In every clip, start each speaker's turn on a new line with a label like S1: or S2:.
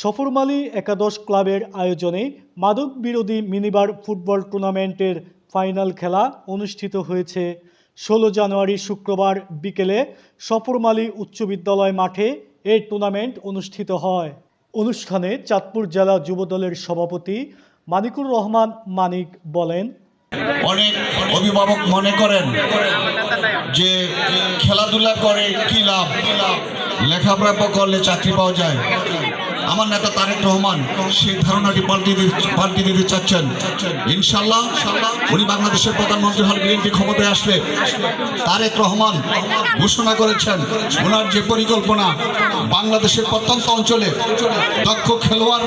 S1: সফরমালী একাদশ ক্লাবের আয়োজনে মাদক বিরোধী মিনিবার ফুটবল টুর্নামেন্টের ফাইনাল খেলা অনুষ্ঠিত হয়েছে। ষোলো জানুয়ারি শুক্রবার বিকেলে সফরমালী উচ্চ বিদ্যালয় মাঠে এই টুর্নামেন্ট অনুষ্ঠিত হয়। অনুষ্ঠানে চাঁদপুর জেলা যুবদলের সভাপতি মানিকুর রহমান মানিক বলেন,
S2: অনেক অভিভাবক মনে করেন যে খেলাধুলা করে কি লাভ? লেখাপড়া করলে চাকরি পাওয়া যায়। আমার নেতা তারেক রহমান সেই ধারণাটি পাল্টে দিতে পাল্টে দিতে চাচ্ছেন। ইনশাল্লাহ উনি বাংলাদেশের প্রধানমন্ত্রী হল বিএনপি ক্ষমতায় আসলে তারেক রহমান ঘোষণা করেছেন ওনার যে পরিকল্পনা বাংলাদেশের প্রত্যন্ত অঞ্চলে দক্ষ খেলোয়াড়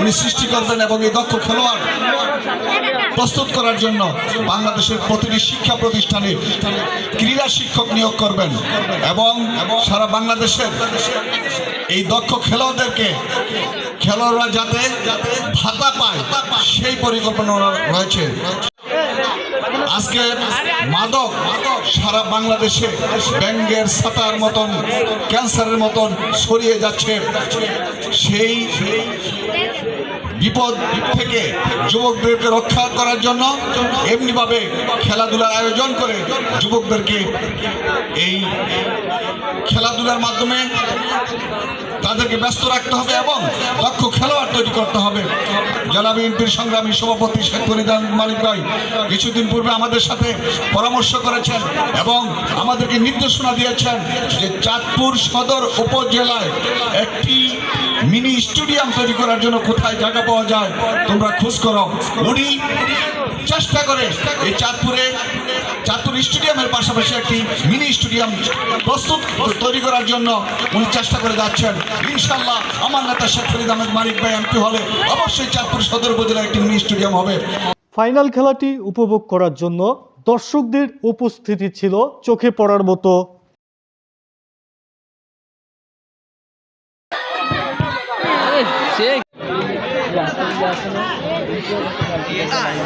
S2: উনি সৃষ্টি করবেন এবং এই দক্ষ খেলোয়াড় প্রস্তুত করার জন্য বাংলাদেশের প্রতিটি শিক্ষা প্রতিষ্ঠানে ক্রীড়া শিক্ষক নিয়োগ করবেন এবং সারা বাংলাদেশের এই দক্ষ খেলোয়াড়দেরকে খেলোয়াড়রা যাতে ভাতা পায় সেই পরিকল্পনা রয়েছে। আজকে মাদক সারা বাংলাদেশে ব্যাঙ্গের ছাতার মতন, ক্যান্সারের মতন ছড়িয়ে যাচ্ছে। সেই বিপদ থেকে যুবকদেরকে রক্ষা করার জন্য এমনিভাবে খেলাধুলার আয়োজন করে যুবকদেরকে এই খেলাধুলার মাধ্যমে তাদেরকে ব্যস্ত রাখতে হবে এবং দক্ষ খেলোয়াড় তৈরি করতে হবে। জেলা বিএনপির সংগ্রামী সভাপতি শেখ ফরিদান মালিক ভাই, কিছুদিন পূর্বে আমাদের সাথে পরামর্শ করেছেন এবং আমাদেরকে নির্দেশনা দিয়েছেন যে চাঁদপুর সদর উপজেলায় একটি মিনি স্টেডিয়াম তৈরি করার জন্য কোথায় জায়গা পাওয়া যায় তোমরা খোঁজ করো। উনি চেষ্টা করে এই চাঁদপুরে, চাঁদপুর স্টেডিয়ামের পাশাপাশি একটি মিনি স্টেডিয়াম প্রস্তুত তৈরি করার জন্য উনি চেষ্টা করে যাচ্ছেন। ইনশাল্লাহ আমার নেতা শেখ ফরিদ আহমেদ মালিক ভাই এমপি হলে অবশ্যই চাঁদপুর সদর উপজেলায় একটি মিনি স্টেডিয়াম হবে।
S1: ফাইনাল খেলাটি উপভোগ করার জন্য দর্শকদের উপস্থিতি ছিল চোখে পড়ার মতো।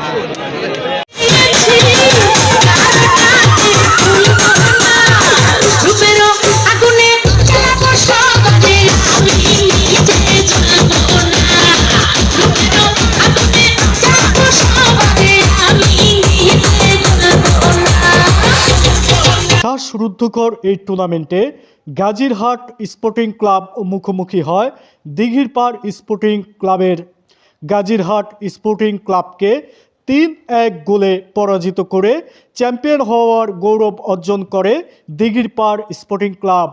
S3: রূপেরও
S1: শ্বাসরুদ্ধকর এই টুর্নামেন্টে গাজীরহাট স্পোর্টিং ক্লাব মুখোমুখি হয় দিঘির পাড় স্পোর্টিং ক্লাবের। গাজীরহাট স্পোর্টিং ক্লাবকে তিন এক গোলে পরাজিত করে চ্যাম্পিয়ন হওয়ার গৌরব অর্জন করে দিঘির পাড় sporting club.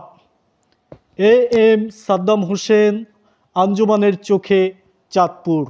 S1: A M Saddam Hossain, আঞ্জুমানের চোখে চাঁদপুর।